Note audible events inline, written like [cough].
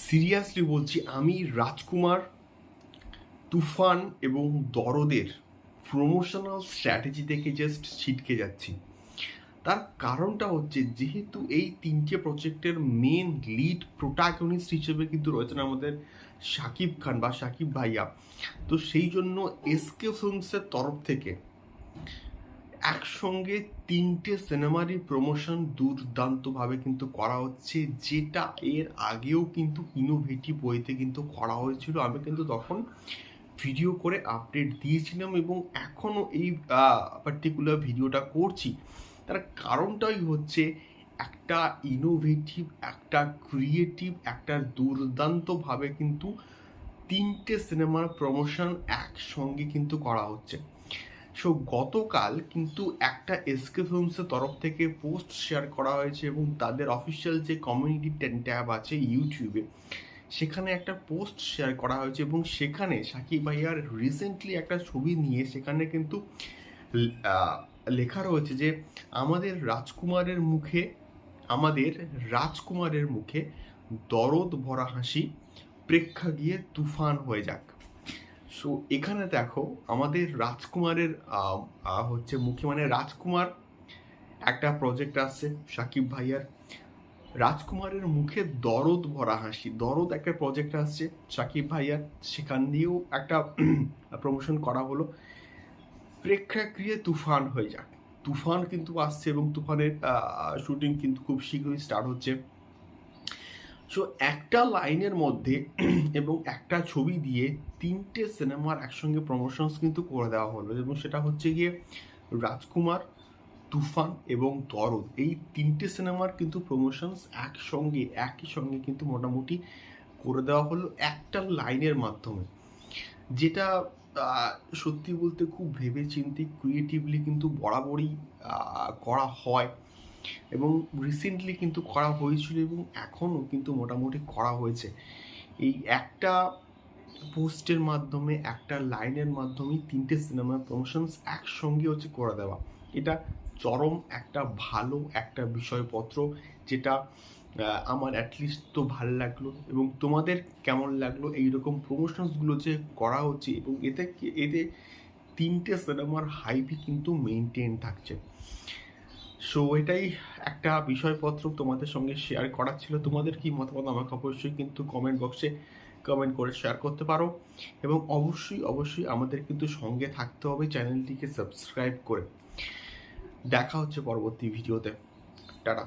Seriously বলছি আমি রাজকুমার, তুফান এবং দরদের প্রমোশনাল স্ট্র্যাটেজি থেকে জাস্ট ছিটকে যাচ্ছি। তার কারণটা হচ্ছে যেহেতু এই তিনটে প্রজেক্টের মেন লিড প্রোটাগনিস্ট হিসেবে কিন্তু রয়েছেন আমাদের শাকিব খান বা শাকিব ভাইয়া। তো সেই জন্য এসকে ফিল্মসের তরফ থেকে একসঙ্গে তিনটে সিনেমারই প্রমোশন দুর্দান্তভাবে কিন্তু করা হচ্ছে, যেটা এর আগেও কিন্তু ইনোভেটিভ ওয়েতে কিন্তু করা হয়েছিল। আমি কিন্তু তখন ভিডিও করে আপডেট দিয়েছিলাম এবং এখনও এই পার্টিকুলার ভিডিওটা করছি। তার কারণটাই হচ্ছে একটা ইনোভেটিভ একটা ক্রিয়েটিভ একটা দুর্দান্তভাবে কিন্তু তিনটে সিনেমার প্রমোশন একসঙ্গে কিন্তু করা হচ্ছে। সো গতকাল কিন্তু একটা এসকে ফিল্মসের তরফ থেকে পোস্ট শেয়ার করা হয়েছে এবং তাদের অফিসিয়াল যে কমিউনিটি ট্যাব আছে ইউটিউবে সেখানে একটা পোস্ট শেয়ার করা হয়েছে এবং সেখানে সাকিব ভাইয়ার রিসেন্টলি একটা ছবি নিয়ে সেখানে কিন্তু লেখা রয়েছে যে, আমাদের রাজকুমারের মুখে, আমাদের রাজকুমারের মুখে দরদ ভরা হাসি প্রেক্ষা গিয়ে তুফান হয়ে যাক। সো এখানে দেখো, আমাদের রাজকুমারের হচ্ছে মুখে মানে রাজকুমার একটা প্রজেক্ট আসছে, সাকিব ভাইয়ার। রাজকুমারের মুখে দরদ, ভরা হাসি। দরদ একটা প্রজেক্ট আসছে, সাকিব ভাইয়ার সেখান দিয়েও একটা [clears throat] প্রমোশন করা হলো। প্রেক্ষাগৃহে তুফান হয়ে যাক। তুফান কিন্তু আসছে এবং তুফানের শুটিং কিন্তু খুব শীঘ্রই স্টার্ট হচ্ছে। সো একটা লাইনের মধ্যে [clears throat] এবং একটা ছবি দিয়ে তিনটে সিনেমার একসঙ্গে প্রমোশনস কিন্তু করে দেওয়া হলো। এবং সেটা হচ্ছে গিয়ে রাজকুমার, তুফান এবং দরদ এই তিনটে সিনেমার কিন্তু প্রমোশনস একসঙ্গে, একই সঙ্গে কিন্তু মোটামুটি করে দেওয়া হলো একটা লাইনের মাধ্যমে। যেটা সত্যি বলতে খুব ভেবে চিন্তে ক্রিয়েটিভলি কিন্তু বরাবরই করা হয়। এবং রিসেন্টলি কিন্তু করা হয়েছিল এবং এখনও কিন্তু মোটামুটি করা হয়েছে। এই একটা পোস্টের মাধ্যমে, একটা লাইনের মাধ্যমে তিনটে সিনেমার প্রমোশনস একসঙ্গে হচ্ছে করে দেওয়া। এটা চরম একটা ভালো একটা বিষয়পত্র যেটা আমার অ্যাটলিস্ট তো ভালো লাগল এবং তোমাদের কেমন লাগল এইরকম প্রমোশনসগুলো যে করা হচ্ছে এবং এতে এতে তিনটে সিনেমার হাইপই কিন্তু মেনটেন থাকছে। সো এটাই একটা বিষয়পত্র তোমাদের সঙ্গে শেয়ার করার ছিল। তোমাদের কি মতামত আমাকে অবশ্যই কিন্তু কমেন্ট বক্সে কমেন্ট করে শেয়ার করতে পারো। এবং অবশ্যই অবশ্যই আমাদের কিন্তু সঙ্গে থাকতে হবে চ্যানেলটিকে সাবস্ক্রাইব করে। দেখা হচ্ছে পরবর্তী ভিডিওতে টাটা।